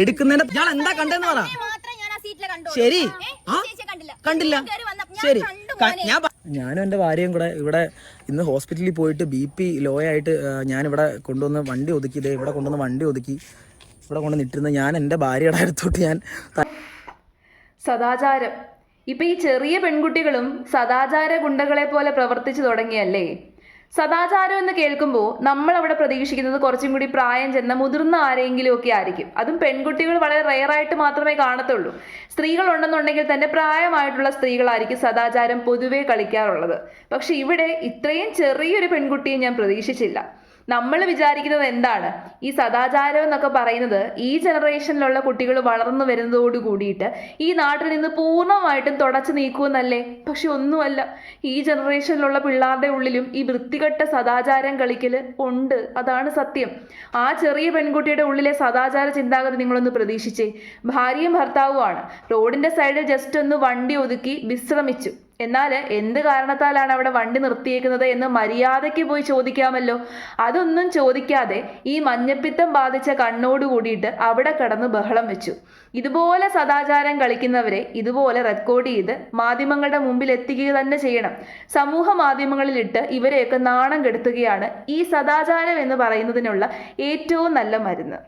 എടുക്കുന്നതിന് ഇയാൾ എന്താ കണ്ടെന്ന് പറ. മാത്രമേ ഞാൻ ആ സീറ്റിലെ കണ്ടോളൂ. ശരി. കണ്ടില്ല. ശരി. കണ്ടു ഞാൻ ഞാനും എന്റെ ഭാര്യയും കൂടെ ഇവിടെ ഇന്ന് ഹോസ്പിറ്റലിൽ പോയിട്ട് ബി പി ലോ ആയിട്ട് ഞാൻ ഞാനിവിടെ കൊണ്ടുവന്ന് വണ്ടി ഒതുക്കി ഇതേ ഇവിടെ കൊണ്ടുവന്ന് വണ്ടി ഒതുക്കി ഇവിടെ കൊണ്ട് നിട്ടിരുന്ന ഞാൻ എന്റെ ഭാര്യയുടെ അടുത്തോട്ട് ഞാൻ സദാചാരം. ഇപ്പൊ ഈ ചെറിയ പെൺകുട്ടികളും സദാചാര ഗുണ്ടകളെ പോലെ പ്രവർത്തിച്ചു തുടങ്ങിയല്ലേ? സദാചാരം എന്ന് കേൾക്കുമ്പോൾ നമ്മൾ അവിടെ പ്രതീക്ഷിക്കുന്നത് കുറച്ചും കൂടി പ്രായം ചെന്ന മുതിർന്ന ആരെങ്കിലും ഒക്കെ ആയിരിക്കും. അതും പെൺകുട്ടികൾ വളരെ റെയറായിട്ട് മാത്രമേ കാണത്തുള്ളൂ. സ്ത്രീകൾ ഉണ്ടെന്നുണ്ടെങ്കിൽ തന്നെ പ്രായമായിട്ടുള്ള സ്ത്രീകളായിരിക്കും സദാചാരം പൊതുവെ കളിക്കാറുള്ളത്. പക്ഷെ ഇവിടെ ഇത്രയും ചെറിയൊരു പെൺകുട്ടിയെ ഞാൻ പ്രതീക്ഷിച്ചില്ല. നമ്മൾ വിചാരിക്കുന്നത് എന്താണ്? ഈ സദാചാരം എന്നൊക്കെ പറയുന്നത് ഈ ജനറേഷനിലുള്ള കുട്ടികൾ വളർന്നു വരുന്നതോട് കൂടിയിട്ട് ഈ നാട്ടിൽ നിന്ന് പൂർണമായിട്ടും തുടച്ചു നീക്കുമെന്നല്ലേ? പക്ഷെ ഒന്നുമല്ല. ഈ ജനറേഷനിലുള്ള പിള്ളേരുടെ ഉള്ളിലും ഈ വൃത്തികെട്ട സദാചാരം കളിക്കൽ ഉണ്ട്. അതാണ് സത്യം. ആ ചെറിയ പെൺകുട്ടിയുടെ ഉള്ളിലെ സദാചാര ചിന്താഗതി നിങ്ങളൊന്ന് പ്രതീക്ഷിച്ചേ. ഭാര്യയും ഭർത്താവുമാണ്. റോഡിന്റെ സൈഡിൽ ജസ്റ്റ് ഒന്ന് വണ്ടി ഒതുക്കി വിശ്രമിച്ചു. എന്നാൽ എന്ത് കാരണത്താലാണ് അവിടെ വണ്ടി നിർത്തിയേക്കുന്നത് എന്ന് മര്യാദയ്ക്ക് പോയി ചോദിക്കാമല്ലോ. അതൊന്നും ചോദിക്കാതെ ഈ മഞ്ഞപ്പിത്തം ബാധിച്ച കണ്ണോട് കൂടിയിട്ട് അവിടെ കടന്ന് ബഹളം വെച്ചു. ഇതുപോലെ സദാചാരം കളിക്കുന്നവരെ ഇതുപോലെ റെക്കോർഡ് ചെയ്ത് മാധ്യമങ്ങളുടെ മുമ്പിൽ എത്തിക്കുക തന്നെ ചെയ്യണം. സമൂഹ മാധ്യമങ്ങളിലിട്ട് ഇവരെയൊക്കെ നാണം കെടുത്തുകയാണ് ഈ സദാചാരം എന്ന് പറയുന്നതിനുള്ള ഏറ്റവും നല്ല മരുന്ന്.